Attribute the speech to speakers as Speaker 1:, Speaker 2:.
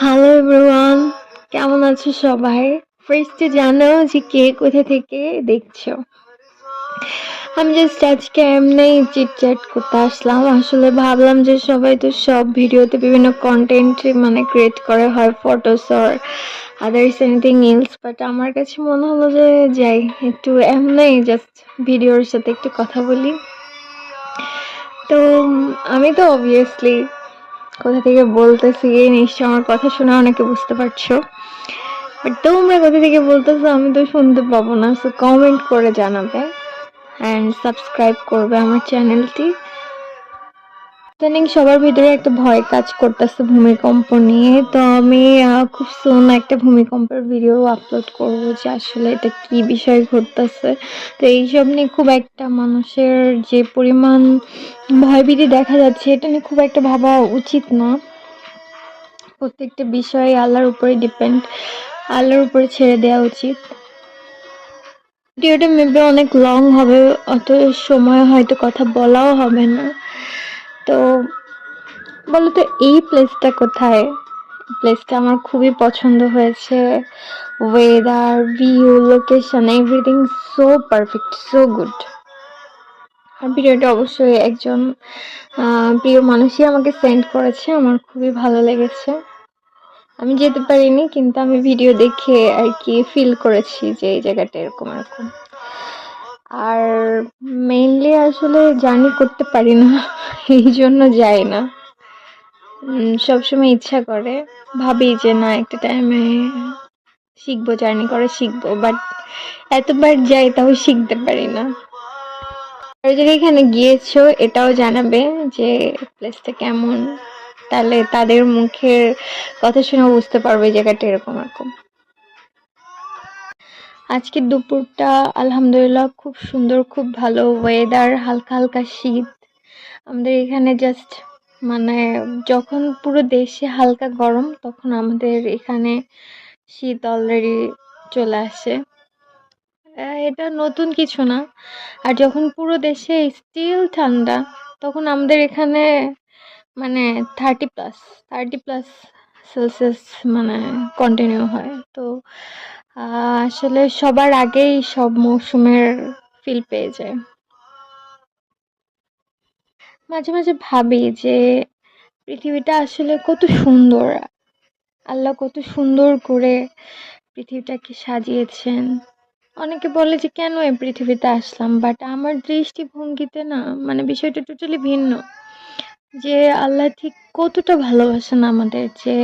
Speaker 1: Hello everyone কেমন আছো সবাই? ফার্স্টে জানাও যে কে কোথা থেকে দেখছ। আমি জাস্ট আজকে এমনি চিট চ্যাট করতে আসলাম। আসলে ভাবলাম যে সবাই তো সব ভিডিওতে বিভিন্ন কন্টেন্ট মানে ক্রিয়েট করে, হয় photos or others anything else but আমার কাছে মনে হলো যে যাই, একটু এমনি জাস্ট ভিডিওর সাথে একটু কথা বলি। তো, আমি তো অবভিয়াসলি কোথা থেকে বলতেছি নিশ্চয় আমার কথা শুনে অনেকে বুঝতে পারছ। বাট তোমরা কোথা থেকে বলতেছো আমি তো শুনতে পাবো না সো কমেন্ট করে জানাবে। অ্যান্ড সাবস্ক্রাইব করবে আমার চ্যানেলটি ইদানিং সবার ভিতরে একটা ভয় কাজ করতেছে ভূমিকম্প নিয়ে। তো আমি খুব সুন একটা ভূমিকম্পের ভিডিও আপলোড করব যে আসলে এটা কি বিষয় ঘটতেছে। তো এইসব নিয়ে খুব একটা মানুষের যে পরিমাণ ভয়ভীতি দেখা যাচ্ছে, এটা নিয়ে খুব একটা ভাবা উচিত না। প্রত্যেকটা বিষয় আল্লাহর উপরে ডিপেন্ড আল্লাহর উপরে ছেড়ে দেওয়া উচিত। ভিডিওটা মেবি অনেক লং হবে, অত সময় হয়তো কথা বলাও হবে না। তো বলো তো এই প্লেসটা কোথায়? প্লেসটা আমার খুবই পছন্দ হয়েছে। Weather view location everything so perfect so good আর ভিডিওটা অবশ্যই একজন প্রিয় মানুষই আমাকে সেন্ড করেছে, আমার খুবই ভালো লেগেছে। আমি যেতে পারিনি, কিন্তু আমি ভিডিও দেখে আর কি ফিল করেছি যে এই জায়গাটা এরকম এরকম আর মেইনলি আসলে জার্নি করতে পারি না, এই জন্য যাই না। সবসময় ইচ্ছা করে, ভাবি যে না, একটা টাইমে শিখব জার্নি করে শিখব বাট এতবার যাই তাও শিখতে পারি না। আর যারা এখানে গিয়েছো, এটাও জানাবে যে প্লেসটা কেমন, তাহলে তাদের মুখের কথা শুনে বুঝতে পারবে জায়গাটা এরকম এরকম আজকে দুপুরটা আলহামদুলিল্লাহ খুব সুন্দর, খুব ভালো ওয়েদার হালকা হালকা শীত। আমাদের এখানে জাস্ট মানে যখন পুরো দেশে হালকা গরম, তখন আমাদের এখানে শীত অলরেডি চলে আসে। এটা নতুন কিছু না। আর যখন পুরো দেশে স্টিল ঠান্ডা, তখন আমাদের এখানে মানে thirty plus thirty plus Celsius মানে কন্টিনিউ হয়। তো আসলে সবার আগেই সব মৌসুমের ফিল পেয়ে যায়। মাঝে মাঝে ভাবি যে পৃথিবীটা আসলে কত সুন্দর। আল্লাহ কত সুন্দর করে পৃথিবীটাকে সাজিয়েছেন। অনেকে বলে যে কেন এই পৃথিবীতে আসলাম? বাট আমার দৃষ্টিভঙ্গিতে না মানে বিষয়টা টোটালি ভিন্ন। যে আল্লাহ ঠিক কতটা ভালোবাসেন আমাদের, যে